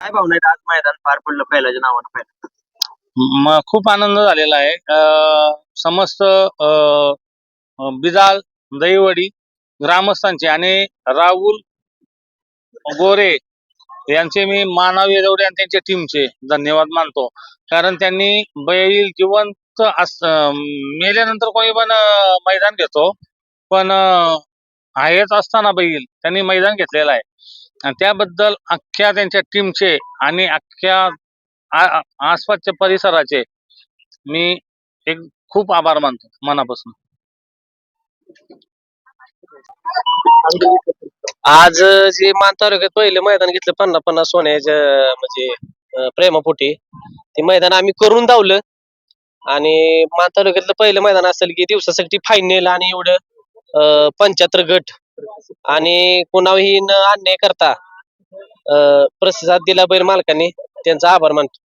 काय भावना आहेत? आज मैदान पार पडलं पहिल्याच्या नावानं पहिलं. म खूप आनंद झालेला आहे. अं, समस्त अं, अं, बिदाल दहीवडी ग्रामस्थांचे आणि राहुल गोरे यांचे मी मानव येदवडे आणि त्यांच्या टीमचे धन्यवाद मानतो. कारण त्यांनी बैल जिवंत अस अं, मेल्यानंतर कोणी पण अं, मैदान घेतो. पण अं, आहेच असताना बैल त्यांनी मैदान घेतलेलं आहे. आणि त्याबद्दल अख्ख्या त्यांच्या टीमचे आणि अख्ख्या आसपासच्या परिसराचे मी एक खूप आभार मानतो मनापासून. आज जे मान तालुक्यात पहिले मैदान घेतलं पन्नास पन्नास सोन्याच्या म्हणजे प्रेमापोटी ते मैदान आम्ही करून धावलं. आणि मान तालुक्यातलं पहिलं मैदान असेल की दिवसासाठी फायनल आणि एवढं पंच्याहत्तर गट आणि कुणाही न अन्याय करता अं, प्रतिसाद दिला बैल मालकाने त्यांचा आभार मानतो.